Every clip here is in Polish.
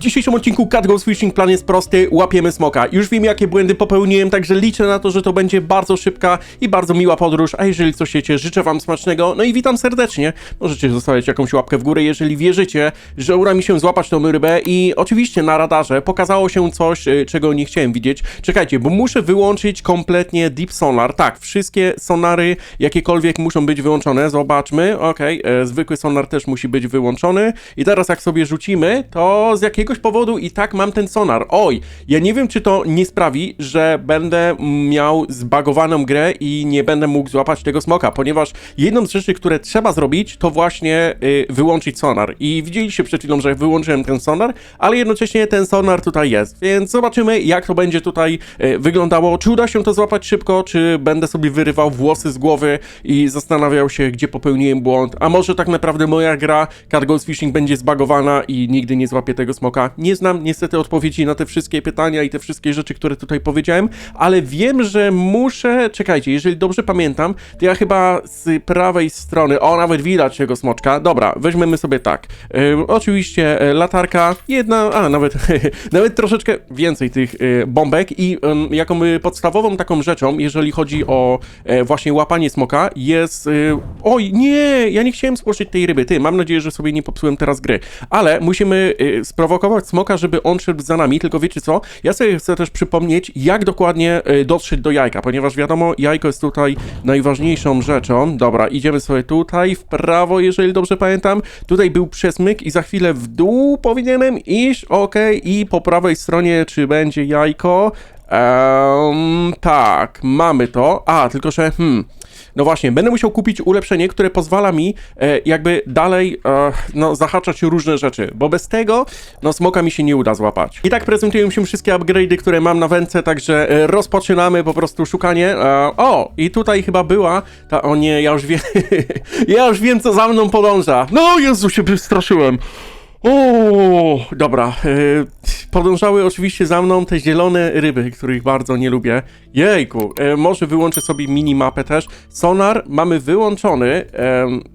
dzisiejszym odcinku Cat Goes Fishing plan jest prosty, łapiemy smoka. Już wiem jakie błędy popełniłem, także liczę na to, że to będzie bardzo szybka i bardzo miła podróż, a jeżeli coś chcecie, życzę wam smacznego, no i witam serdecznie. Możecie zostawiać jakąś łapkę w górę, jeżeli wierzycie, że uda mi się złapać tą rybę i oczywiście na radarze pokazało się coś, y, czego nie chciałem widzieć. Czekajcie, bo muszę wyłączyć kompletnie Deep Sonar. Tak, wszystkie sonary jakiekolwiek muszą być wyłączone, zobaczmy, okej, e, zwykły sonar też musi być wyłączony i teraz jak sobie rzucimy, to z jakiegoś powodu i tak mam ten sonar. Oj, ja nie wiem, czy to nie sprawi, że będę miał zbagowaną grę i nie będę mógł złapać tego smoka, ponieważ jedną z rzeczy, które trzeba zrobić, to właśnie y, wyłączyć sonar. I widzieliście przed chwilą, że wyłączyłem ten sonar, ale jednocześnie ten sonar tutaj jest, więc zobaczymy, jak to będzie tutaj y, wyglądało. Czy uda się to złapać szybko, czy będę sobie wyrywał włosy z głowy i zastanawiał się, gdzie popełniłem błąd, a może tak naprawdę moja gra Cat Fishing będzie zbagowana i nigdy nie złapię tego smoka. Nie znam niestety odpowiedzi na te wszystkie pytania i te wszystkie rzeczy, które tutaj powiedziałem, ale wiem, że muszę. Czekajcie, jeżeli dobrze pamiętam, to ja chyba z prawej strony. O, nawet widać tego smoczka. Dobra, weźmiemy sobie tak. Ym, oczywiście e, latarka, jedna, a nawet, nawet troszeczkę więcej tych e, bombek i ym, jaką e, podstawową taką rzeczą, jeżeli chodzi o e, właśnie łapanie smoka, jest. E, oj, nie, ja nie chciałem spłoszyć tej ryby. Ty, mam nadzieję, że sobie nie popsułem teraz gry. Ale musimy y, sprowokować smoka, żeby on szedł za nami, tylko wiecie co? Ja sobie chcę też przypomnieć, jak dokładnie y, dotrzeć do jajka, ponieważ wiadomo, jajko jest tutaj najważniejszą rzeczą. Dobra, idziemy sobie tutaj w prawo, jeżeli dobrze pamiętam. Tutaj był przesmyk i za chwilę w dół powinienem iść, ok, i po prawej stronie, czy będzie jajko? Ehm, tak, mamy to. A, tylko że, hmm, no właśnie, będę musiał kupić ulepszenie, które pozwala mi e, jakby dalej e, no, zahaczać różne rzeczy, bo bez tego no smoka mi się nie uda złapać. I tak prezentują się wszystkie upgrade'y, które mam na wędce, także e, rozpoczynamy po prostu szukanie. E, o, i tutaj chyba była ta, o nie, ja już wiem, ja już wiem co za mną podąża. No Jezu, się przestraszyłem. O, dobra. y, podążały oczywiście za mną te zielone ryby, których bardzo nie lubię. Jejku, y, może wyłączę sobie minimapę też. Sonar mamy wyłączony.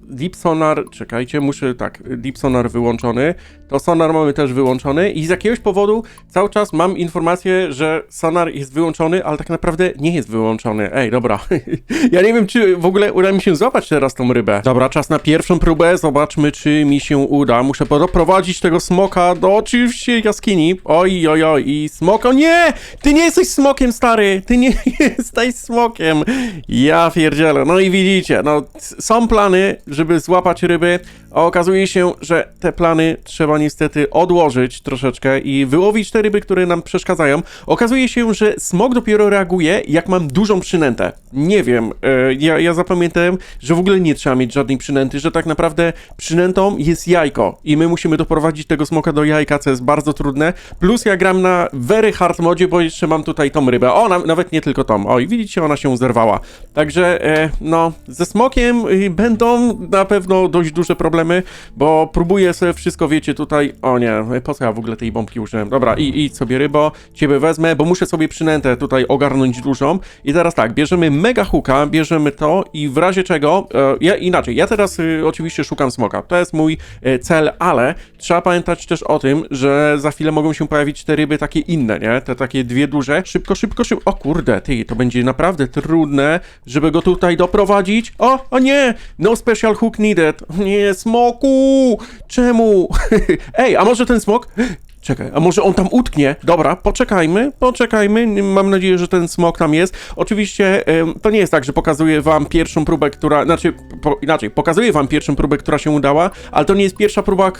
deep sonar, czekajcie, muszę tak, deep sonar wyłączony. To sonar mamy też wyłączony i z jakiegoś powodu cały czas mam informację, że sonar jest wyłączony, ale tak naprawdę nie jest wyłączony. Ej, dobra. ja nie wiem, czy w ogóle uda mi się złapać teraz tą rybę. Dobra, czas na pierwszą próbę. Zobaczmy, czy mi się uda. Muszę doprowadzić tego smoka do oczywiście jaskini. Oj, oj, oj. I smoko. Nie! Ty nie jesteś smokiem, stary! Ty nie jesteś smokiem! Ja pierdzielę. No i widzicie, no są plany, żeby złapać ryby, a okazuje się, że te plany trzeba niestety odłożyć troszeczkę i wyłowić te ryby, które nam przeszkadzają. Okazuje się, że smok dopiero reaguje, jak mam dużą przynętę. Nie wiem, e, ja, ja zapamiętałem, że w ogóle nie trzeba mieć żadnej przynęty, że tak naprawdę przynętą jest jajko i my musimy doprowadzić tego smoka do jajka, co jest bardzo trudne. Plus ja gram na very hard modzie, bo jeszcze mam tutaj tą rybę. O, na, nawet nie tylko tą. O, i widzicie, ona się zerwała. Także, e, no, ze smokiem y, będą na pewno dość duże problemy, bo próbuję sobie wszystko, wiecie, tutaj... O nie, po co ja w ogóle tej bombki użyłem? Dobra, i idź sobie rybo, ciebie wezmę, bo muszę sobie przynętę tutaj ogarnąć dużą. I teraz tak, bierzemy mega hooka, bierzemy to i w razie czego... E, ja inaczej, ja teraz y, oczywiście szukam smoka. To jest mój e, cel, ale trzeba pamiętać też o tym, że za chwilę mogą się pojawić te ryby takie inne, nie? Te takie dwie duże. Szybko, szybko, szybko. O kurde, ty, to będzie naprawdę trudne, żeby go tutaj doprowadzić. O, o nie! No special hook needed. Nie, smoku! Czemu? Ej, a może ten smok? Czekaj, a może on tam utknie? Dobra, poczekajmy, poczekajmy. Mam nadzieję, że ten smok tam jest. Oczywiście to nie jest tak, że pokazuję wam pierwszą próbę, która. Znaczy, po, inaczej, pokazuję wam pierwszą próbę, która się udała, ale to nie jest pierwsza próba,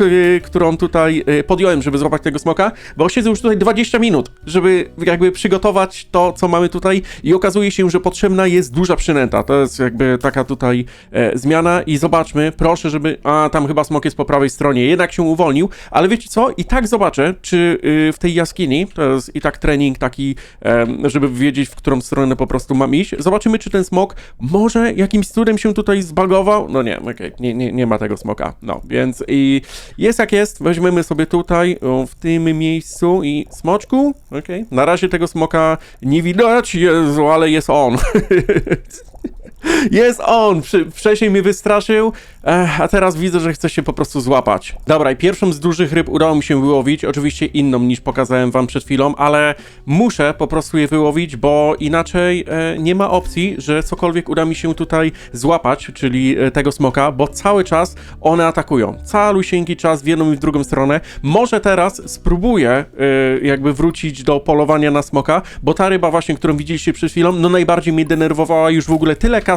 którą tutaj y, podjąłem, żeby złapać tego smoka, bo siedzę już tutaj 20 minut, żeby jakby przygotować to, co mamy tutaj i okazuje się, że potrzebna jest duża przynęta. To jest jakby taka tutaj e, zmiana i zobaczmy, proszę, żeby... A, tam chyba smok jest po prawej stronie, jednak się uwolnił, ale wiecie co? I tak zobaczę, czy y, w tej jaskini, to jest i tak trening taki, żeby wiedzieć, w którą stronę po prostu mam iść. Zobaczymy, czy ten smok może jakimś cudem się tutaj zbagował. No nie, okej, nie, nie, nie ma tego smoka. No, więc i jest jak jest, weźmiemy sobie tutaj, w tym miejscu i smoczku, okej. Na razie tego smoka nie widać, Jezu, ale jest on. Jest on! Wcześniej mnie wystraszył, eh, a teraz widzę, że chce się po prostu złapać. Dobra, i pierwszą z dużych ryb udało mi się wyłowić, oczywiście inną niż pokazałem wam przed chwilą, ale muszę po prostu je wyłowić, bo inaczej e, nie ma opcji, że cokolwiek uda mi się tutaj złapać, czyli e, tego smoka, bo cały czas one atakują. Calusieńki czas w jedną i w drugą stronę. Może teraz spróbuję e, jakby wrócić do polowania na smoka, bo ta ryba właśnie, którą widzieliście przed chwilą, no najbardziej mnie denerwowała już w ogóle tyle kasy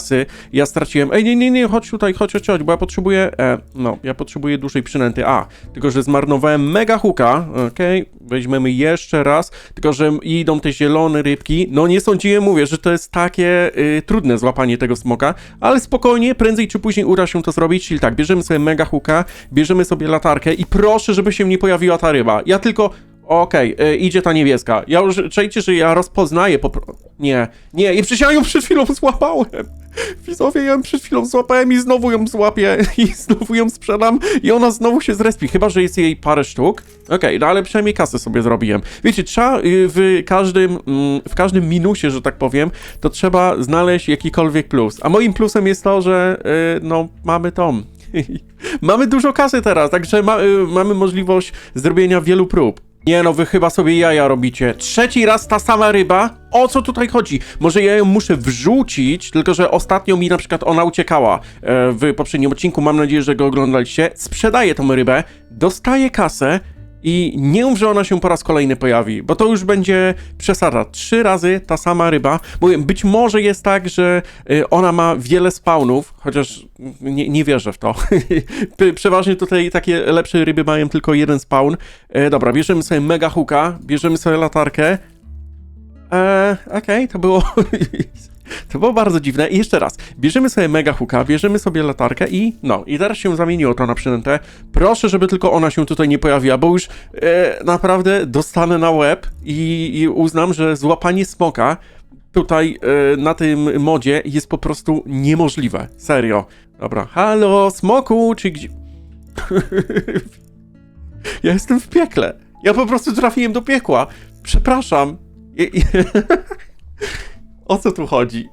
ja straciłem. Ej, nie, nie, nie, chodź tutaj, chodź, chodź, chodź, bo ja potrzebuję, e, no, ja potrzebuję dużej przynęty. A, tylko że zmarnowałem mega huka, okej, weźmiemy jeszcze raz, tylko że idą te zielone rybki, no nie sądziłem, mówię, że to jest takie y, trudne złapanie tego smoka, ale spokojnie, prędzej czy później uda się to zrobić, czyli tak, bierzemy sobie mega huka, bierzemy sobie latarkę i proszę, żeby się nie pojawiła ta ryba. Ja tylko Okej, y, idzie ta niebieska. Ja już, że ja rozpoznaję po. Nie, nie, i przecież ja ją przed chwilą złapałem. Widzowie, ja ją przed chwilą złapałem i znowu ją złapię i znowu ją sprzedam i ona znowu się zrespi, chyba, że jest jej parę sztuk. Okej, no ale przynajmniej kasę sobie zrobiłem. Wiecie, trzeba y, w każdym, mm, w każdym minusie, że tak powiem, to trzeba znaleźć jakikolwiek plus. A moim plusem jest to, że y, no, mamy tą... mamy dużo kasy teraz, także ma, y, mamy możliwość zrobienia wielu prób. Nie no, wy chyba sobie jaja robicie. Trzeci raz ta sama ryba? O co tutaj chodzi? Może ja ją muszę wrzucić, tylko że ostatnio mi na przykład ona uciekała e, w poprzednim odcinku, mam nadzieję, że go oglądaliście. Sprzedaję tą rybę, dostaję kasę i nie mów, że ona się po raz kolejny pojawi, bo to już będzie przesada. Trzy razy ta sama ryba. Mówię, być może jest tak, że y, ona ma wiele spawnów, chociaż nie, nie wierzę w to. Przeważnie tutaj takie lepsze ryby mają tylko jeden spawn. E, dobra, bierzemy sobie mega hooka, bierzemy sobie latarkę. Eee, okej, to było... To było bardzo dziwne. I jeszcze raz, bierzemy sobie mega hooka, bierzemy sobie latarkę i no, i teraz się zamieniło to na przynętę. Proszę, żeby tylko ona się tutaj nie pojawiła, bo już e, naprawdę dostanę na łeb i, i uznam, że złapanie smoka tutaj e, na tym modzie jest po prostu niemożliwe. Serio. Dobra, halo, smoku, czy gdzie... ja jestem w piekle. Ja po prostu trafiłem do piekła. Przepraszam. O co tu chodzi?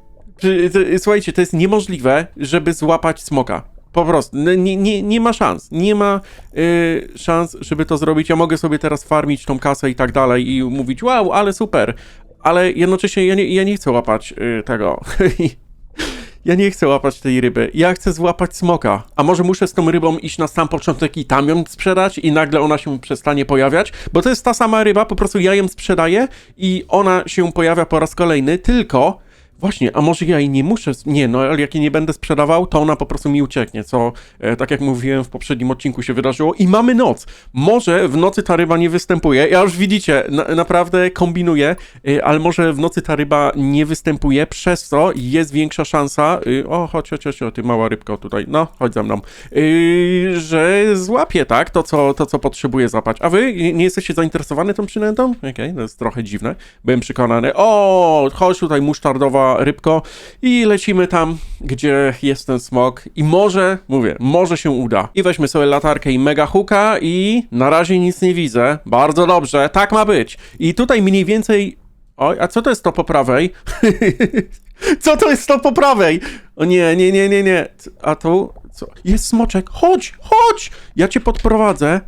Słuchajcie, to jest niemożliwe, żeby złapać smoka. Po prostu. Nie, nie, nie ma szans. Nie ma y, szans, żeby to zrobić. Ja mogę sobie teraz farmić tą kasę i tak dalej i mówić, wow, ale super. Ale jednocześnie ja nie, ja nie chcę łapać y, tego. Ja nie chcę łapać tej ryby. Ja chcę złapać smoka. A może muszę z tą rybą iść na sam początek i tam ją sprzedać i nagle ona się przestanie pojawiać? Bo to jest ta sama ryba, po prostu ja ją sprzedaję i ona się pojawia po raz kolejny, tylko... Właśnie, a może ja jej nie muszę. Nie, no ale jak jej nie będę sprzedawał, to ona po prostu mi ucieknie, co e, tak jak mówiłem w poprzednim odcinku się wydarzyło. I mamy noc. Może w nocy ta ryba nie występuje. Ja już widzicie, na, naprawdę kombinuję, e, ale może w nocy ta ryba nie występuje, przez co jest większa szansa. E, o, chodź, chodź, chodź, o, ty mała rybko tutaj. No, chodź za mną. E, że złapie, tak? To co, to, co potrzebuję złapać. A wy nie jesteście zainteresowani tą przynętą? Okej, to jest trochę dziwne. Byłem przekonany. O, chodź tutaj musztardowa rybko i lecimy tam, gdzie jest ten smok i może, mówię, może się uda. I weźmy sobie latarkę i mega hooka i na razie nic nie widzę. Bardzo dobrze, tak ma być. I tutaj mniej więcej... Oj, a co to jest to po prawej? co to jest to po prawej? O nie, nie, nie, nie, nie. A tu... Co? Jest smoczek. Chodź, chodź! Ja cię podprowadzę.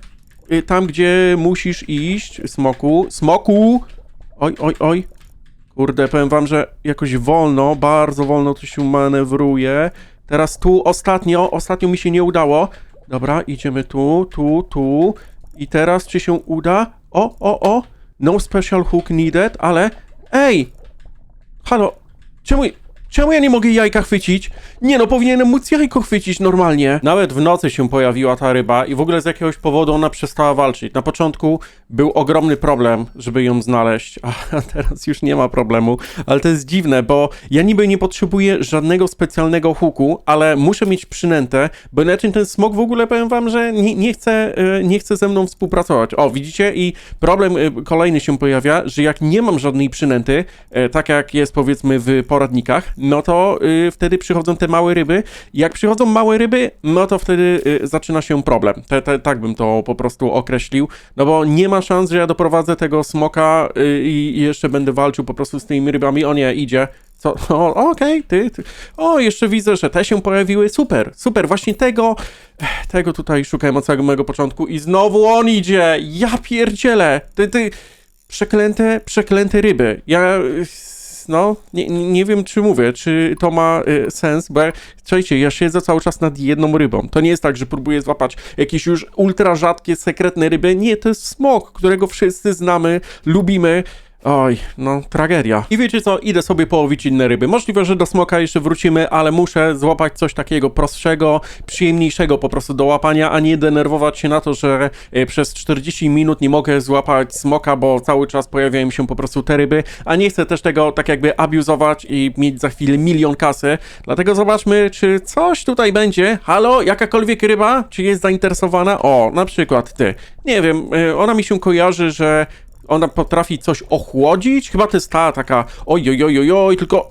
Y, Tam, gdzie musisz iść, smoku. Smoku! Oj, oj, oj. Kurde, powiem wam, że jakoś wolno, bardzo wolno to się manewruje. Teraz tu ostatnio, ostatnio mi się nie udało. Dobra, idziemy tu, tu, tu. I teraz czy się uda? O, o, o. No special hook needed, ale... Ej! Halo, czemu... Czemu ja nie mogę jajka chwycić? Nie no, powinienem móc jajko chwycić normalnie. Nawet w nocy się pojawiła ta ryba i w ogóle z jakiegoś powodu ona przestała walczyć. Na początku był ogromny problem, żeby ją znaleźć, a teraz już nie ma problemu. Ale to jest dziwne, bo ja niby nie potrzebuję żadnego specjalnego huku, ale muszę mieć przynętę, bo inaczej ten smok w ogóle powiem wam, że nie, nie, chce, e, nie chce ze mną współpracować. O, widzicie? I problem e, kolejny się pojawia, że jak nie mam żadnej przynęty, e, tak jak jest powiedzmy w poradnikach, no to y, wtedy przychodzą te małe ryby. Jak przychodzą małe ryby, no to wtedy y, zaczyna się problem. Te, te, tak bym to po prostu określił, no bo nie ma szans, że ja doprowadzę tego smoka y, i jeszcze będę walczył po prostu z tymi rybami. O nie, idzie. Co? O, okej, ty, ty. O, jeszcze widzę, że te się pojawiły. Super, super. Właśnie tego, tego tutaj szukałem od samego mojego początku i znowu on idzie. Ja pierdzielę. Ty, ty, przeklęte, przeklęte ryby. Ja, no, nie, nie wiem, czy mówię, czy to ma y, sens, bo ja, słuchajcie, ja siedzę cały czas nad jedną rybą. To nie jest tak, że próbuję złapać jakieś już ultra rzadkie, sekretne ryby. Nie, to jest smok, którego wszyscy znamy, lubimy. Oj, no tragedia. I wiecie co, idę sobie połowić inne ryby. Możliwe, że do smoka jeszcze wrócimy, ale muszę złapać coś takiego prostszego, przyjemniejszego po prostu do łapania, a nie denerwować się na to, że e, przez 40 minut nie mogę złapać smoka, bo cały czas pojawiają się po prostu te ryby, a nie chcę też tego tak jakby abuzować i mieć za chwilę milion kasy. Dlatego zobaczmy, czy coś tutaj będzie. Halo, jakakolwiek ryba? Czy jest zainteresowana? O, na przykład ty. Nie wiem, e, ona mi się kojarzy, że ona potrafi coś ochłodzić? Chyba to jest ta taka oj, oj, oj, oj, oj tylko...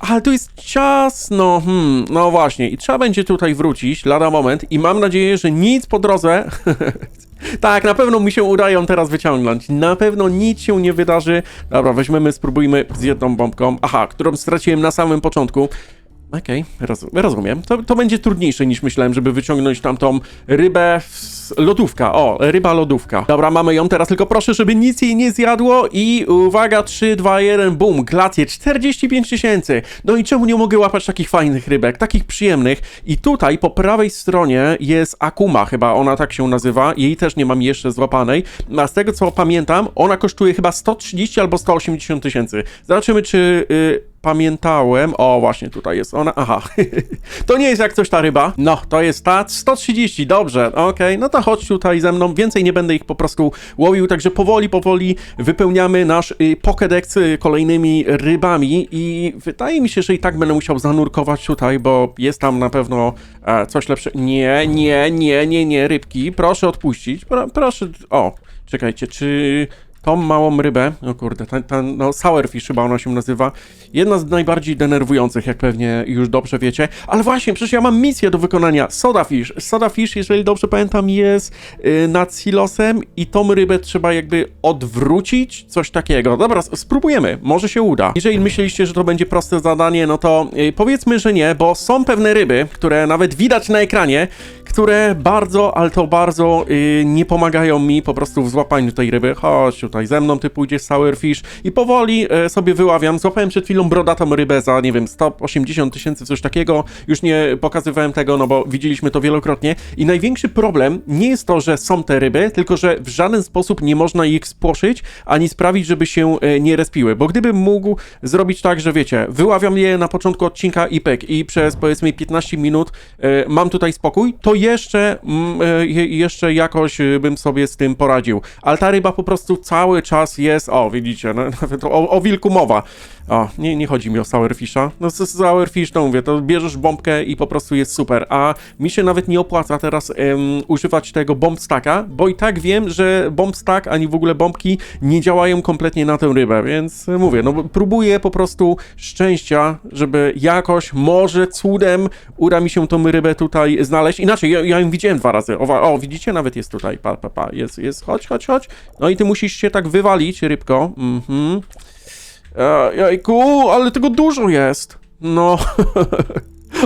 Ale to jest ciasno, hmm, no właśnie. I trzeba będzie tutaj wrócić lada moment i mam nadzieję, że nic po drodze... tak, na pewno mi się uda ją teraz wyciągnąć. Na pewno nic się nie wydarzy. Dobra, weźmiemy, spróbujmy z jedną bombką. Aha, którą straciłem na samym początku. Okej, roz, rozumiem. To, to będzie trudniejsze niż myślałem, żeby wyciągnąć tamtą rybę lodówka. O, ryba lodówka. Dobra, mamy ją teraz, tylko proszę, żeby nic jej nie zjadło i uwaga, 3, 2, 1, bum, glacje, 45 tysięcy. No i czemu nie mogę łapać takich fajnych rybek, takich przyjemnych? I tutaj po prawej stronie jest Akuma, chyba ona tak się nazywa, jej też nie mam jeszcze złapanej, a z tego co pamiętam, ona kosztuje chyba 130 albo 180 tysięcy. Zobaczymy, czy... Yy, pamiętałem. O, właśnie tutaj jest ona. Aha. to nie jest jak coś ta ryba. No, to jest ta 130. Dobrze, okej. No to chodź tutaj ze mną. Więcej nie będę ich po prostu łowił, także powoli, powoli wypełniamy nasz y, Pokédex y, kolejnymi rybami i wydaje mi się, że i tak będę musiał zanurkować tutaj, bo jest tam na pewno e, coś lepsze. Nie, nie, nie, nie, nie, rybki. Proszę odpuścić. Pro, proszę. O, czekajcie, czy tą małą rybę, o kurde, ta, ta, no sourfish chyba ona się nazywa, jedna z najbardziej denerwujących, jak pewnie już dobrze wiecie, ale właśnie, przecież ja mam misję do wykonania, sodafish, sodafish, jeżeli dobrze pamiętam, jest yy, nad silosem i tą rybę trzeba jakby odwrócić, coś takiego. Dobra, spróbujemy, może się uda. Jeżeli myśleliście, że to będzie proste zadanie, no to yy, powiedzmy, że nie, bo są pewne ryby, które nawet widać na ekranie, które bardzo, ale to bardzo yy, nie pomagają mi po prostu w złapaniu tej ryby. Chodź tutaj ze mną, ty pójdziesz sourfish i powoli yy, sobie wyławiam. Złapałem przed chwilą brodatą rybę za, nie wiem, 180 tysięcy, coś takiego. Już nie pokazywałem tego, no bo widzieliśmy to wielokrotnie. I największy problem nie jest to, że są te ryby, tylko że w żaden sposób nie można ich spłoszyć, ani sprawić, żeby się yy, nie respiły. Bo gdybym mógł zrobić tak, że wiecie, wyławiam je na początku odcinka i pek i przez powiedzmy 15 minut yy, mam tutaj spokój, to jeszcze, mm, e, je- jeszcze jakoś e, bym sobie z tym poradził. Ale ta ryba po prostu cały czas jest, o widzicie, no, nawet o, o wilku mowa. O, nie, nie chodzi mi o sourfisha. No z, sourfish to mówię, to bierzesz bombkę i po prostu jest super. A mi się nawet nie opłaca teraz em, używać tego bomb stacka, bo i tak wiem, że bomb stack ani w ogóle bombki nie działają kompletnie na tę rybę, więc e, mówię, no próbuję po prostu szczęścia, żeby jakoś, może cudem uda mi się tą rybę tutaj znaleźć. Inaczej, ja, ja ją widziałem dwa razy. O, o, widzicie, nawet jest tutaj, pa, pa, pa, jest, jest, chodź, chodź, chodź. No i ty musisz się tak wywalić, rybko. Mhm. E, Jajku, ale tego dużo jest. No.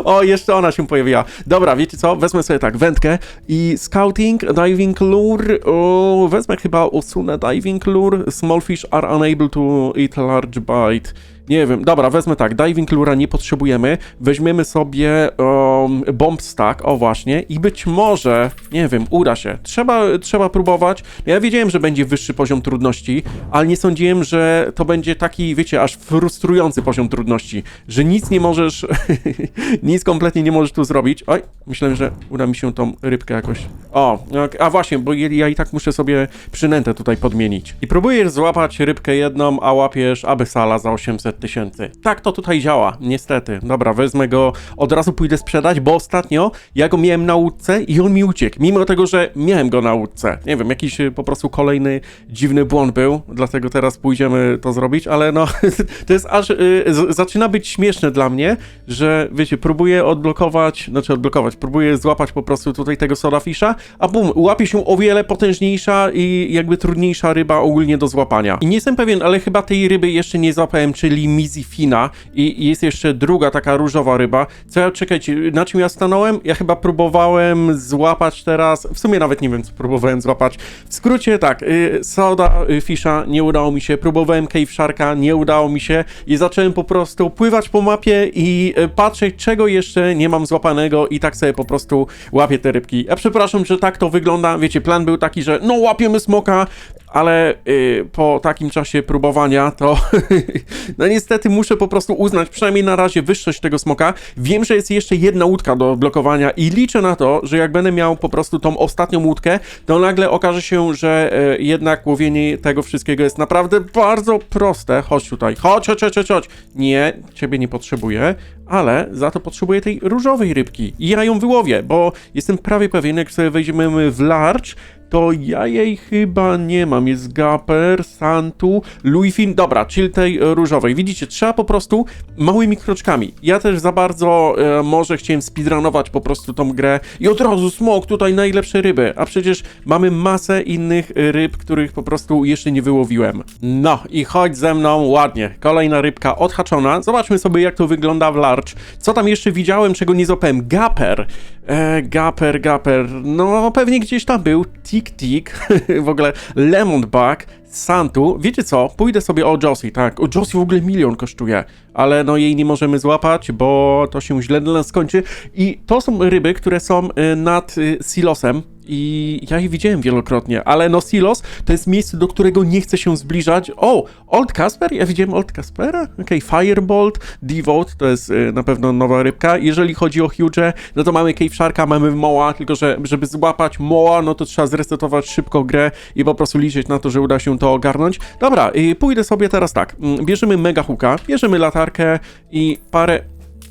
O, jeszcze ona się pojawiła. Dobra, wiecie co? Wezmę sobie tak, wędkę i scouting, diving lure. O, wezmę chyba usunę diving lure. Small fish are unable to eat large bite. Nie wiem, dobra, wezmę tak, diving lura nie potrzebujemy, weźmiemy sobie um, bomb stack, o właśnie, i być może, nie wiem, uda się. Trzeba, trzeba próbować. Ja wiedziałem, że będzie wyższy poziom trudności, ale nie sądziłem, że to będzie taki, wiecie, aż frustrujący poziom trudności, że nic nie możesz, nic kompletnie nie możesz tu zrobić. Oj, myślałem, że uda mi się tą rybkę jakoś... O, a właśnie, bo ja i tak muszę sobie przynętę tutaj podmienić. I próbujesz złapać rybkę jedną, a łapiesz abysala za 800 tysięcy. Tak to tutaj działa, niestety. Dobra, wezmę go, od razu pójdę sprzedać, bo ostatnio ja go miałem na łódce i on mi uciekł, mimo tego, że miałem go na łódce. Nie wiem, jakiś y, po prostu kolejny dziwny błąd był, dlatego teraz pójdziemy to zrobić, ale no, to jest aż, y, zaczyna być śmieszne dla mnie, że wiecie, próbuję odblokować, znaczy odblokować, próbuję złapać po prostu tutaj tego sodafisza, a bum, łapie się o wiele potężniejsza i jakby trudniejsza ryba ogólnie do złapania. I nie jestem pewien, ale chyba tej ryby jeszcze nie złapałem, czyli czyli mizifina i jest jeszcze druga taka różowa ryba. Co ja, czekajcie, na czym ja stanąłem? Ja chyba próbowałem złapać teraz, w sumie nawet nie wiem, co próbowałem złapać. W skrócie tak, y, soda y, nie udało mi się, próbowałem cave sharka, nie udało mi się i zacząłem po prostu pływać po mapie i y, patrzeć, czego jeszcze nie mam złapanego i tak sobie po prostu łapię te rybki. Ja przepraszam, że tak to wygląda, wiecie, plan był taki, że no łapiemy smoka, ale y, po takim czasie próbowania to no niestety muszę po prostu uznać przynajmniej na razie wyższość tego smoka. Wiem, że jest jeszcze jedna łódka do blokowania i liczę na to, że jak będę miał po prostu tą ostatnią łódkę, to nagle okaże się, że y, jednak łowienie tego wszystkiego jest naprawdę bardzo proste. Chodź tutaj, chodź, chodź, chodź, chodź. Nie, ciebie nie potrzebuję, ale za to potrzebuję tej różowej rybki i ja ją wyłowię, bo jestem prawie pewien, jak sobie wejdziemy w large, to ja jej chyba nie mam. Jest Gaper, Santu, Luifin. Dobra, czyli tej różowej. Widzicie, trzeba po prostu małymi kroczkami. Ja też za bardzo e, może chciałem speedrunować po prostu tą grę i od razu smok, tutaj najlepsze ryby. A przecież mamy masę innych ryb, których po prostu jeszcze nie wyłowiłem. No i chodź ze mną ładnie. Kolejna rybka odhaczona. Zobaczmy sobie, jak to wygląda w large. Co tam jeszcze widziałem, czego nie złapałem? Gaper. E, gaper, gaper. No, pewnie gdzieś tam był. Tik, w ogóle Lemon Bug, Santu. Wiecie co? Pójdę sobie o Josie, tak. O Josie w ogóle milion kosztuje, ale no jej nie możemy złapać, bo to się źle dla nas skończy. I to są ryby, które są y, nad y, silosem. I ja je widziałem wielokrotnie, ale no Silos to jest miejsce, do którego nie chcę się zbliżać. O, Old Casper? Ja widziałem Old Caspera? Okej, okay. Firebolt, Devote to jest y, na pewno nowa rybka. Jeżeli chodzi o Huge, no to mamy Cave Sharka, mamy Moa, tylko że żeby złapać Moa, no to trzeba zresetować szybko grę i po prostu liczyć na to, że uda się to ogarnąć. Dobra, y, pójdę sobie teraz tak. Mm, Bierzemy Mega Hooka, bierzemy latarkę i parę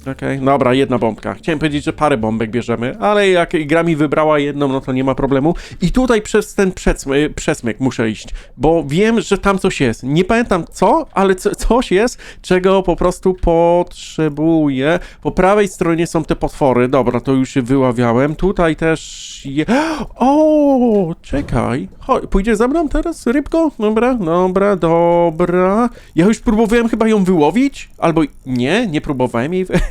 Okej, dobra, jedna bombka. Chciałem powiedzieć, że parę bombek bierzemy, ale jak gra mi wybrała jedną, no to nie ma problemu. I tutaj przez ten przesmyk, przesmyk muszę iść, bo wiem, że tam coś jest. Nie pamiętam co, ale co, coś jest, czego po prostu potrzebuję. Po prawej stronie są te potwory. Dobra, to już się wyławiałem. Tutaj też je... O, czekaj. Chodź, pójdziesz za mną teraz, rybko? Dobra, dobra, dobra. Ja już próbowałem chyba ją wyłowić, albo nie, nie próbowałem jej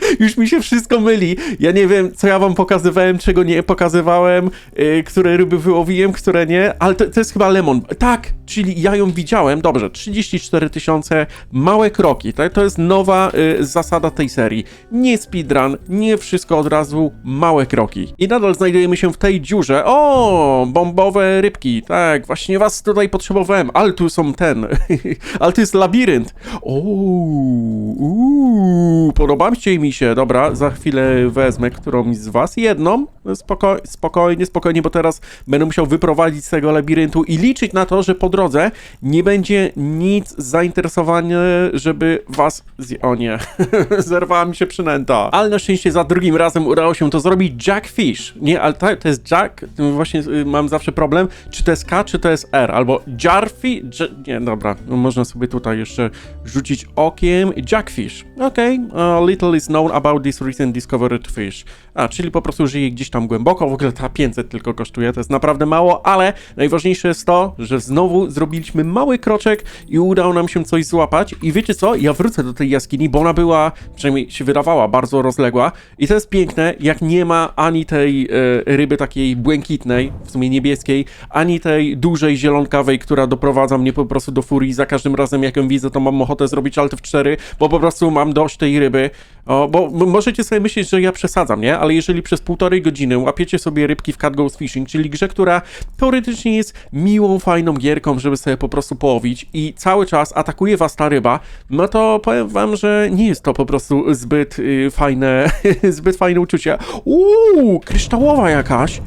Już mi się wszystko myli. Ja nie wiem, co ja wam pokazywałem, czego nie pokazywałem, yy, które ryby wyłowiłem, które nie, ale to, to jest chyba lemon. Tak, czyli ja ją widziałem. Dobrze, 34 tysiące, małe kroki. Tak? To jest nowa yy, zasada tej serii. Nie speedrun, nie wszystko od razu, małe kroki. I nadal znajdujemy się w tej dziurze. O, bombowe rybki. Tak, właśnie was tutaj potrzebowałem, ale tu są ten. ale tu jest labirynt. O, uuu, podoba mi się mi się. Dobra, za chwilę wezmę którąś z was. Jedną. Spoko spokojnie, spokojnie, bo teraz będę musiał wyprowadzić z tego labiryntu i liczyć na to, że po drodze nie będzie nic zainteresowania, żeby was... Zje o nie, zerwała mi się przynęta. Ale na szczęście za drugim razem udało się to zrobić Jackfish. Nie, ale to, to jest Jack, właśnie y, mam zawsze problem, czy to jest K, czy to jest R, albo Jarfi... nie, dobra, no można sobie tutaj jeszcze rzucić okiem. Jackfish, okej, okay. uh, little is known about this recent discovered fish. A, czyli po prostu żyje gdzieś tam głęboko, w ogóle ta 500 tylko kosztuje, to jest naprawdę mało, ale najważniejsze jest to, że znowu zrobiliśmy mały kroczek i udało nam się coś złapać. I wiecie co, ja wrócę do tej jaskini, bo ona była, przynajmniej się wydawała, bardzo rozległa. I to jest piękne, jak nie ma ani tej e, ryby takiej błękitnej, w sumie niebieskiej, ani tej dużej zielonkawej, która doprowadza mnie po prostu do furii. Za każdym razem jak ją widzę, to mam ochotę zrobić alt F4, bo po prostu mam dość tej ryby, o, bo możecie sobie myśleć, że ja przesadzam, nie? Ale jeżeli przez półtorej godziny łapiecie sobie rybki w Cat Goes Fishing, czyli grze, która teoretycznie jest miłą, fajną gierką, żeby sobie po prostu połowić i cały czas atakuje was ta ryba, no to powiem wam, że nie jest to po prostu zbyt y, fajne, zbyt fajne uczucie. Uuu, kryształowa jakaś.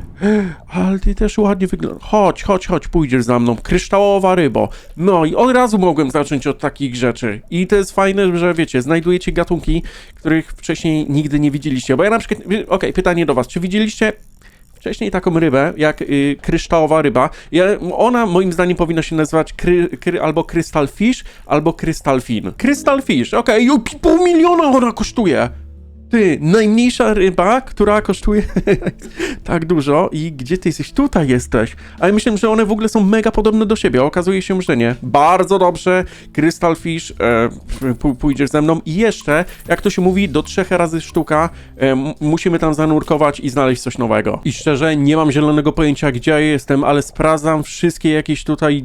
Ale ty też ładnie wyglądasz. Chodź, chodź, chodź, pójdziesz za mną. Kryształowa rybo. No i od razu mogłem zacząć od takich rzeczy. I to jest fajne, że wiecie, znajdujecie gatunki, których wcześniej nigdy nie widzieliście. Bo ja na przykład, okej, okay, pytanie do was. Czy widzieliście wcześniej taką rybę, jak y, kryształowa ryba. Ja, ona moim zdaniem powinna się nazywać kry, kry, albo Crystal Fish, albo Crystal Fin. Crystal Fish, okej, okay, pół miliona ona kosztuje. Ty, najmniejsza ryba, która kosztuje tak dużo i gdzie ty jesteś? Tutaj jesteś. Ale myślę, że one w ogóle są mega podobne do siebie. Okazuje się, że nie. Bardzo dobrze. Crystal Fish, e, pójdziesz ze mną i jeszcze, jak to się mówi, do trzech razy sztuka e, musimy tam zanurkować i znaleźć coś nowego. I szczerze, nie mam zielonego pojęcia, gdzie ja jestem, ale sprawdzam wszystkie jakieś tutaj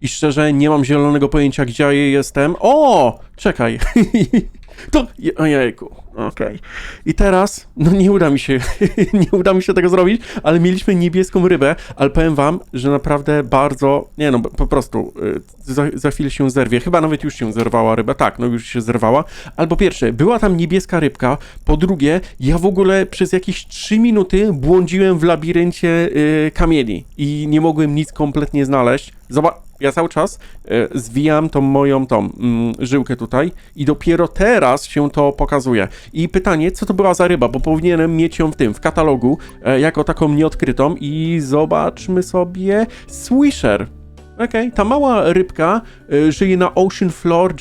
i szczerze, nie mam zielonego pojęcia, gdzie ja jestem. O! Czekaj. To. je- Ojejku. Okej. I teraz, no nie uda mi się, nie uda mi się tego zrobić, ale mieliśmy niebieską rybę, ale powiem wam, że naprawdę bardzo, nie no, po prostu y, za, za chwilę się zerwie. Chyba nawet już się zerwała ryba, tak, no już się zerwała. Ale po pierwsze, była tam niebieska rybka, po drugie, ja w ogóle przez jakieś 3 minuty błądziłem w labiryncie y, kamieni i nie mogłem nic kompletnie znaleźć. Zobacz, ja cały czas e, zwijam tą moją tą mm, żyłkę tutaj i dopiero teraz się to pokazuje. I pytanie, co to była za ryba, bo powinienem mieć ją w tym, w katalogu, e, jako taką nieodkrytą i zobaczmy sobie Swisher. Okej, ta mała rybka y, żyje na ocean floor,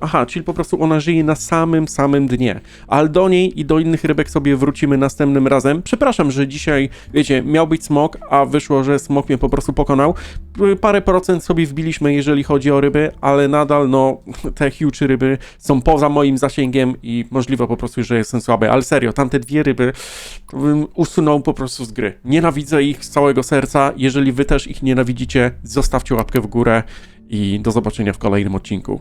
aha, czyli po prostu ona żyje na samym, samym dnie. Ale do niej i do innych rybek sobie wrócimy następnym razem. Przepraszam, że dzisiaj, wiecie, miał być smok, a wyszło, że smok mnie po prostu pokonał. Y, Parę procent sobie wbiliśmy, jeżeli chodzi o ryby, ale nadal, no, te huge ryby są poza moim zasięgiem i możliwe po prostu, że jestem słaby. Ale serio, tamte dwie ryby bym usunął po prostu z gry. Nienawidzę ich z całego serca. Jeżeli wy też ich nienawidzicie, zostawcie łapkę w górę i do zobaczenia w kolejnym odcinku.